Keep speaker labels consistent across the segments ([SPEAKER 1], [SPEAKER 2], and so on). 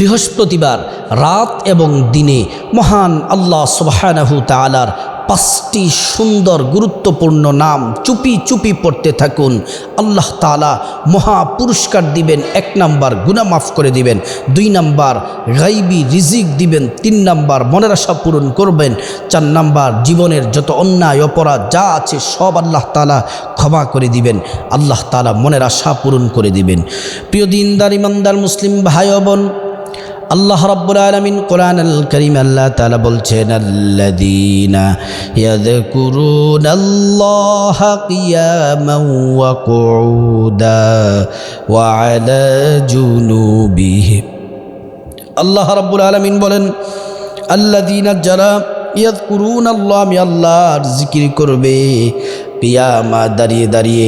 [SPEAKER 1] বৃহস্পতিবার রাত এবং দিনে মহান আল্লাহ সুবাহানাহু তালার পাঁচটি সুন্দর গুরুত্বপূর্ণ নাম চুপি চুপি পড়তে থাকুন। আল্লাহ তালা মহা পুরস্কার দিবেন, এক নাম্বার গুনা মাফ করে দিবেন, দুই নাম্বার গাইবি রিজিক দিবেন, তিন নাম্বার মনের আশা পূরণ করবেন, চার নাম্বার জীবনের যত অন্যায়, অপরাধ যা আছে সব আল্লাহ তালা ক্ষমা করে দিবেন, আল্লাহ তালা মনের আশা পূরণ করে দিবেন। প্রিয় দিনদার, ইমানদার, মুসলিম ভাই বোন আল্লাহ রাব্বুল আলামিন কোরআন আল করিম আল্লাহ তাআলা বলছেন, আল্লাযীনা ইয়াযকুরুনাল্লাহা কিয়ামান ওয়া কুউদা ওয়া আলা জুনুবিহিম। আল্লাহ রাব্বুল আলামিন বলেন, আল্লাযীনা যারা ইয়াযকুরুনাল্লাহ, আমি আল্লাহর জিকির করবে কিয়ামা দাঁড়িয়ে দাঁড়িয়ে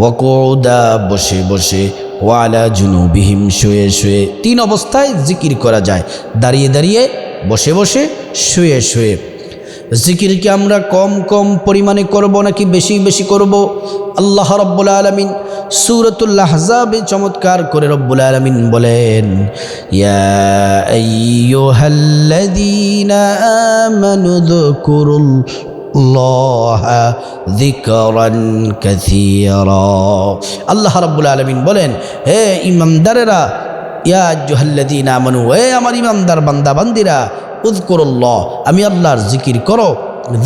[SPEAKER 1] ওয়াকুদা বসে বসে ওয়ালা জুনুবিহিম, শুয়ে শুয়ে। তিন অবস্থায় জিকির করা যায়। দাঁড়িয়ে দাঁড়িয়ে, বসে বসে, শুয়ে শুয়ে। জিকিরকে আমরা কম কম পরিমাণে করব নাকি বেশি বেশি করব? আল্লাহ রব্বুল আলমিন সুরতুল চমৎকার করে রব্বুল আলমিন বলেন, ইয়া আল্লাহ রাব্বুল আলামিন বলেন, হে ইমানদারেরা, ইয়া আমানু, হে আমার ইমানদার বান্দা বান্দিরা উযকুরুল্লাহ, আমি আল্লাহর জিকির করো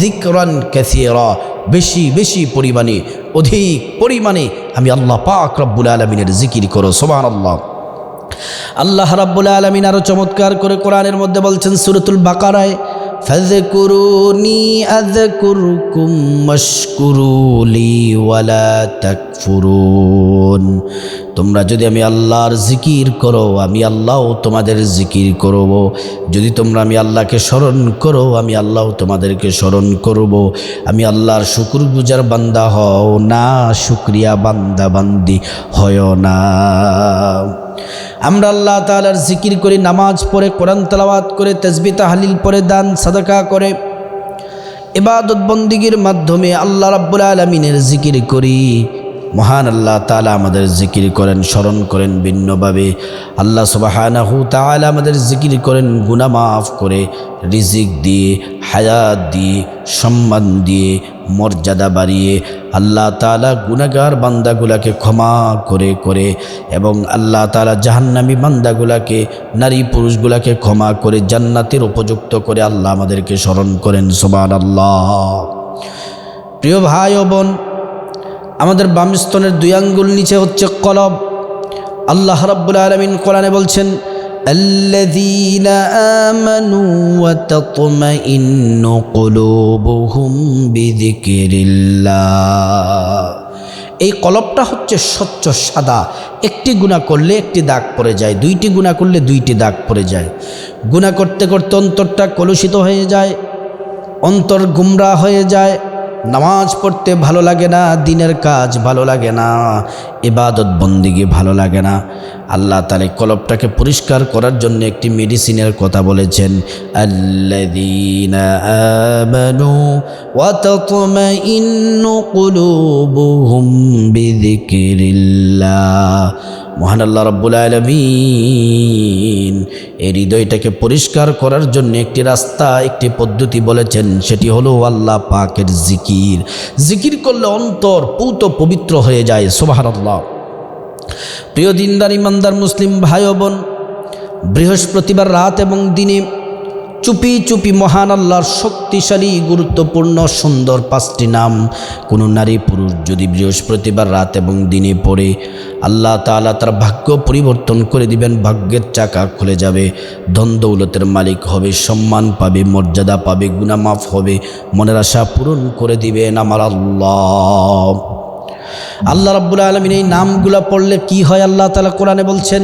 [SPEAKER 1] যিকরান কাসীরা বেশি বেশি পরিমাণে, অধিক পরিমাণে আমি আল্লাহ পাক রব্বুল আলামিনের জিকির করো, সুবহানাল্লাহ। আল্লাহ আল্লাহ রাব্বুল আলামিন আরও চমৎকার করে কোরআনের মধ্যে বলছেন, সুরতুল বাকারায় ফাযকুরুনি আযকুরকুম মাশকুরুলি ওয়ালা তাকফুরুন তোমরা যদি আমি আল্লাহর জিকির করো, আমি আল্লাহও তোমাদের জিকির করব। যদি তোমরা আমি আল্লাহকে স্মরণ করো, আমি আল্লাহ তোমাদেরকে স্মরণ করব। আমি আল্লাহর শুকুর গুজার বান্দা, হও না, শুক্রিয়া বান্দা বান্দি হয় না। আমরা আল্লাহ তালার জিকির করি, নামাজ পড়ে, কোরআন তালাওয়াত করে তেজবিতা হালিল পরে দান, সাদাকা করে। এবাদতবন্দিগির মাধ্যমে আল্লাহ রাব্বুল আলমিনের জিকির করি। মহান আল্লাহ তালা আমাদের জিকির করেন, স্মরণ করেন ভিন্নভাবে। আল্লাহ সুবাহানাহু তালা আমাদের জিকির করেন গুনা মাফ করে, রিজিক দিয়ে, হায়াত দিয়ে, সম্মান দিয়ে, মর্যাদা বাড়িয়ে আল্লাহ তালা গুনাগার বান্দাগুলাকে ক্ষমা করে করে এবং আল্লাহ তালা জাহান্নামী বান্দাগুলাকে, নারী পুরুষগুলাকে ক্ষমা করে, জান্নাতের উপযুক্ত করে আল্লাহ আমাদেরকে স্মরণ করেন সোবান আল্লাহ প্রিয় ভাই ও বোন আমাদের বামস্তনের দুই আঙ্গুল নিচে হচ্ছে কলব আল্লাহ রাব্বুল আলমিন কোরআনে বলছেন الذين آمنوا وتطمئن قلوبهم بذكر الله এই কলবটা হচ্ছে স্বচ্ছ সাদা একটি গুণা করলে একটি দাগ পড়ে যায় দুইটি গুণা করলে দুইটি দাগ পড়ে যায় গুণা করতে করতে অন্তরটা কলুষিত হয়ে যায় অন্তর গুমরা হয়ে যায় নামাজ পড়তে ভালো লাগে না, দিনের কাজ ভালো লাগে না, ইবাদত বন্দিগে ভালো লাগে না। আল্লাহ তালে কলবটাকে পরিষ্কার করার জন্য একটি মেডিসিনের কথা বলেছেন, আল্লাযীনা মহান আল্লাহ রব্বুল আলমিন, এই হৃদয়টাকে পরিষ্কার করার জন্য একটি রাস্তা, একটি পদ্ধতি বলেছেন, সেটি হলো আল্লাহ পাকের জিকির। জিকির করলে অন্তর পৌত পবিত্র হয়ে যায় সোবাহার আল্লাহ প্রিয় দিনদার, ইমানদার, মুসলিম ভাই বোন, বৃহস্পতিবার রাত এবং দিনে চুপি চুপি মহান আল্লাহর শক্তিশালী, গুরুত্বপূর্ণ, সুন্দর পাঁচটি নাম। কোনো নারী পুরুষ যদি বৃহস্পতিবার রাত এবং দিনে পড়ে, আল্লাহ তালা তার ভাগ্য পরিবর্তন করে দিবেন, ভাগ্যের চাকা খুলে যাবে, ধন দৌলতের মালিক হবে, সম্মান পাবে, মর্যাদা পাবে গুনামাফ হবে, মনের আশা পূরণ করে দিবেন আমার আল্লাহ। আল্লাহ রাব্বুল আলমিন এই নামগুলো পড়লে কি হয় আল্লাহ তালা কোরআনে বলছেন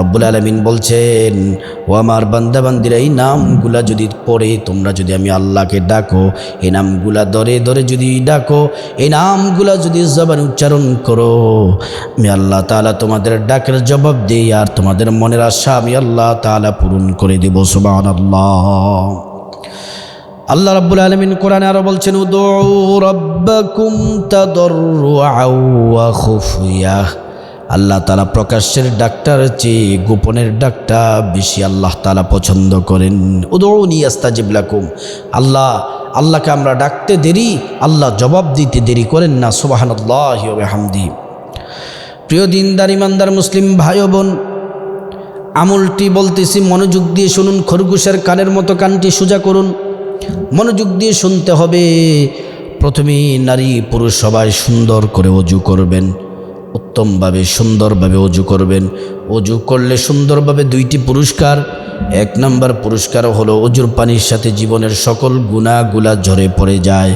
[SPEAKER 1] রব্বুল আলমিন বলছেন, ও আমার বান্দা বান্দিরা এই নামগুলা যদি পড়ে, তোমরা যদি আমি আল্লাহকে ডাকো, এই নামগুলা দরে দরে যদি ডাকো, এই নামগুলা যদি জবান উচ্চারণ করো, আমি আল্লাহ তালা তোমাদের ডাকের জবাব দিই, আর তোমাদের মনের আশা আমি আল্লাহ তালা পূরণ করে দেবো সুবাহ আল্লাহ আল্লাহ রাব্বুল আলামিন কোরআনে আরও বলছেন, উদউ রাব্বাকুম তাদাররুআও ওয়া খুফিয়াহ আল্লাহ তালা প্রকাশ্যের ডাক্তার চেয়ে গোপনের ডাকটা বেশি আল্লাহ তালা পছন্দ করেন। উদৌনি আস্তাজিব লাকুম। আল্লাহ, আল্লাহকে আমরা ডাকতে দেরি, আল্লাহ জবাব দিতে দেরি করেন না। সুবাহান্লাহ হামদি প্রিয় দিনদার, ইমানদার, মুসলিম ভাই বোন আমলটি বলতেছি, মনোযোগ দিয়ে শুনুন, খরগোশের কানের মতো কানটি সোজা করুন। মনোযোগ দিয়ে শুনতে হবে। প্রথমে নারী পুরুষ সবাই সুন্দর করে অজু করবেন। উত্তমভাবে, সুন্দরভাবে অজু করবেন। অজু করলে সুন্দরভাবে দুইটি পুরস্কার। এক নম্বর পুরস্কার হলো অজুর পানির সাথে জীবনের সকল গুণাগুলা ঝরে পড়ে যায়।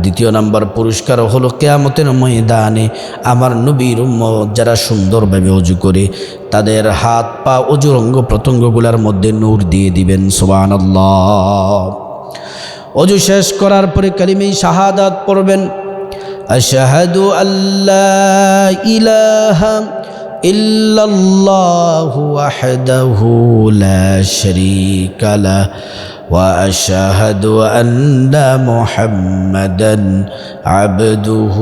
[SPEAKER 1] দ্বিতীয় নাম্বার পুরস্কার হলো কেয়ামতের ময়দানে আমার নবীর যারা সুন্দরভাবে অজু করে, তাদের হাত, পা, অজুর অঙ্গ প্রত্যঙ্গগুলার মধ্যে নূর দিয়ে দিবেন সোবান অজু শেষ করার পরে কালিমেই শাহাদাত পড়বেন। أشهد أن لا إله إلا الله وحده لا شريك له وأشهد أن محمدا عبده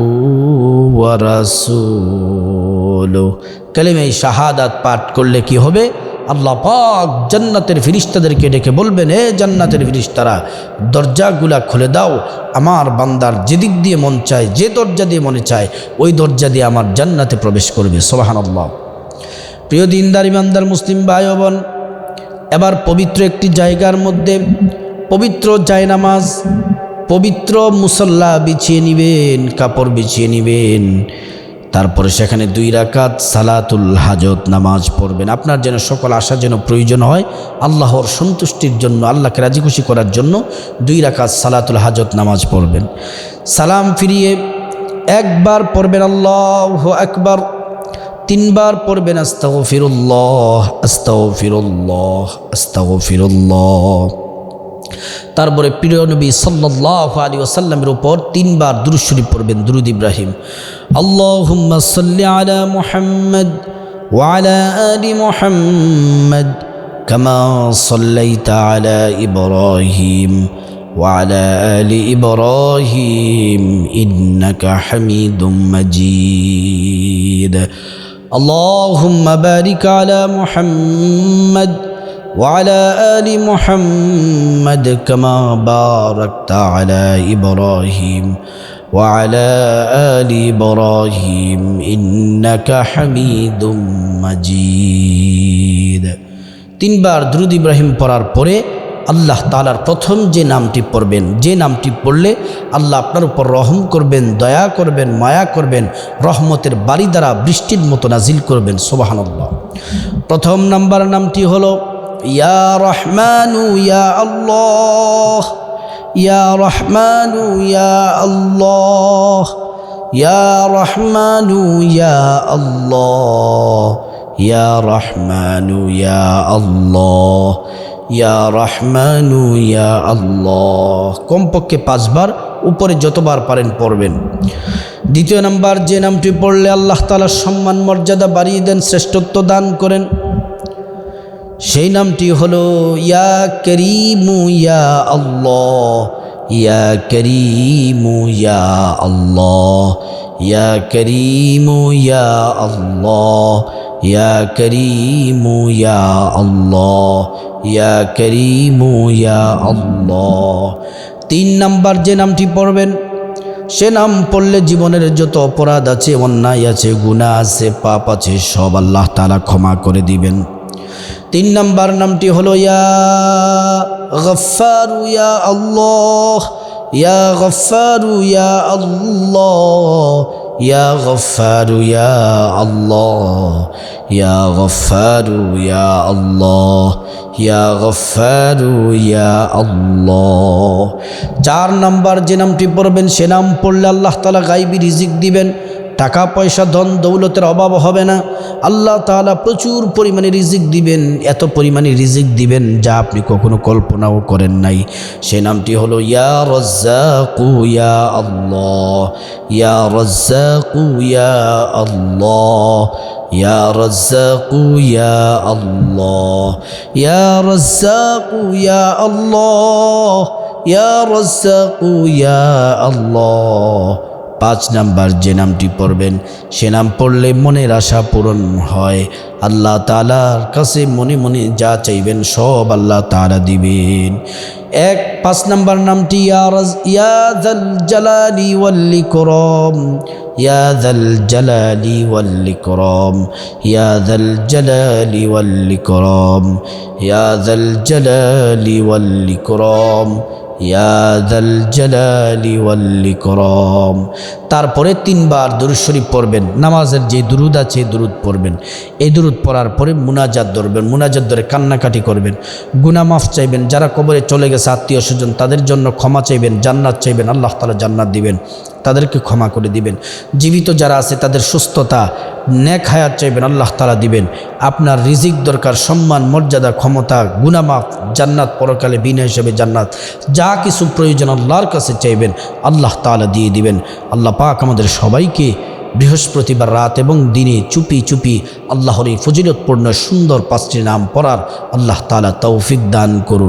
[SPEAKER 1] ورسوله كلمة شهادات পাঠ করলে কি হবে আল্লাহ পাক জান্নাতের ফিরিস্তাদেরকে ডেকে বলবেন, এ জান্নাতের ফিরিস্তারা, দরজাগুলা খুলে দাও। আমার বান্দার যেদিক দিয়ে মন চায়, যে দরজা দিয়ে মনে চায়, ওই দরজা দিয়ে আমার জান্নাতে প্রবেশ করবে। সোবাহান আল্লাহ প্রিয় দিনদার, ইমানদার মুসলিম ভাই বোন এবার পবিত্র একটি জায়গার মধ্যে পবিত্র জায়নামাজ, পবিত্র মুসল্লা বিছিয়ে নিবেন, কাপড় বিছিয়ে নিবেন। তারপরে সেখানে দুই রাকাত সালাতুল হাজত নামাজ পড়বেন। আপনার যেন সকল আশা যেন প্রয়োজন হয়, আল্লাহর সন্তুষ্টির জন্য, আল্লাহকে রাজি খুশি করার জন্য দুই রাকাত সালাতুল হাজত নামাজ পড়বেন। সালাম ফিরিয়ে একবার পড়বেন আল্লাহ একবার তিনবার পড়বেন আস্তাও ফিরুল্লাহ আস্তাও ফিরুল্লাহ আস্তাও ফিরুল্লাহ তারপরে প্রিয় নবী সাল্লাহ আলী ওসাল্লামের উপর তিনবার দুরুশরীফ পড়বেন দুরুদ ইব্রাহিম আল্লাহুম্মা সাল্লি আলা মুহাম্মদ ওয়ালা আলি মুহাম্মদ কামা সাল্লাইতা আলা ইব্রাহিম وعلى آل إبراهيم إنك حميد مجيد اللهم بارك على محمد وعلى آل محمد كما باركت على إبراهيم وعلى آل إبراهيم إنك حميد مجيد তিনবার দ্রুদ ইব্রাহিম পড়ার পরে আল্লাহ তালার প্রথম যে নামটি পড়বেন যে নামটি পড়লে আল্লাহ আপনার উপর রহম করবেন দয়া করবেন মায়া করবেন রহমতের বাড়ি দ্বারা বৃষ্টির মতো নাজিল করবেন সোবাহান্লাহ প্রথম নাম্বার নামটি হলো ইয়া রহমানু ইয়া ইয়া রহমানু আল্লাহ, ইয়া রহমানু ইয়া ইয়া রহমানু ইয়া ইয়া রহমানু ইয়া কমপক্ষে পাঁচবার, উপরে যতবার পারেন পড়বেন। দ্বিতীয় নাম্বার, যে নামটি পড়লে আল্লাহ তালার সম্মান মর্যাদা বাড়িয়ে দেন, শ্রেষ্ঠত্ব দান করেন। সেই নামটি হলো, ইয়া করিমু ইয়া আল্লাহ, ইয়া করিমু ইয়া আল্লাহ, ইয়া করিমু ইয়া আল্লাহ, ইয়া করিমু ইয়া আল্লাহ, ইয়া করিমু ইয়া আল্লাহ। তিন নাম্বার যে নামটি পড়বেন, সে নাম পড়লে জীবনের যত অপরাধ আছে, অন্যায় আছে গুণা আছে, পাপ আছে, সব আল্লাহ তালা ক্ষমা করে দিবেন। তিন নাম্বার নামটি হলো, ইয়া গফারু ইয়া আল্লাহ, ইয়া গফারু ইয়া আল্লাহ, ইয়া গফারু ইয়া আল্লাহ, ইয়া গফারু ইয়া আল্লাহ, ইয়া গফারু ইয়া আল্লাহ। চার নাম্বার যে নামটি পড়বেন, সে নাম পড়লে আল্লাহ তালা গাইবি রিজিক দিবেন। টাকা পয়সা ধন, দৌলতের অভাব হবে না। আল্লাহ তাআলা প্রচুর পরিমাণে রিজিক দিবেন। এত পরিমাণে রিজিক দিবেন যা আপনি কখনো কল্পনাও করেন নাই। সে নামটি হলো, ইয়া রজ্জাকু, ইয়া আল্লাহ। ইয়া রজ্জাকু, ইয়া আল্লাহ। ইয়া রজ্জাকু, ইয়া আল্লাহ। ইয়া রজ্জাকু, ইয়া আল্লাহ। ইয়া রজ্জাকু, ইয়া আল্লাহ। পাঁচ নাম্বার যে নামটি পড়বেন, সে নাম পড়লে মনের আশা পূরণ হয়। আল্লাহ তালার কাছে মনে মনে যা চাইবেন সব আল্লাহ তালা দিবেন। এক, পাঁচ নাম্বার নামটি ইয়ারাজ ইয়াদাল জালালি ওয়াল্লি করম ইয়াদাল জালালি ওয়াল্লি করম ইয়াদাল জালালি ওয়াল্লি করম ইয়াদাল জালালি ওয়াল্লি করম ইয়াদাল জালালি ওয়াল্লি করম তারপরে তিনবার দুরুদ শরীফ পড়বেন। নামাজের যে দুরুদ আছে দুরুদ পড়বেন। এই দুরুদ পড়ার পরে মুনাজাত ধরবেন, মুনাজাত ধরে কান্নাকাটি করবেন। গুনা মাফ চাইবেন, যারা কবরে চলে গেছে, আত্মীয় স্বজন, তাদের জন্য ক্ষমা চাইবেন, জান্নাত চাইবেন, আল্লাহ তালা জান্নাত দিবেন। তাদেরকে ক্ষমা করে দিবেন। জীবিত যারা আছে, তাদের সুস্থতা, নেক হায়াত চাইবেন, আল্লাহ তালা দিবেন। আপনার রিজিক দরকার, সম্মান, মর্যাদা, ক্ষমতা গুনামাফ জান্নাত পরকালে বিনা হিসেবে জান্নাত। যা কিছু প্রয়োজন আল্লাহর কাছে চাইবেন, আল্লাহ তালা দিয়ে দিবেন। আল্লাহ পাক আমাদের সবাইকে বৃহস্পতিবার রাত এবং দিনে চুপি চুপি আল্লাহর এই ফজিলতপূর্ণ সুন্দর পাঁচটি নাম পড়ার আল্লাহ তালা তৌফিক দান করুন।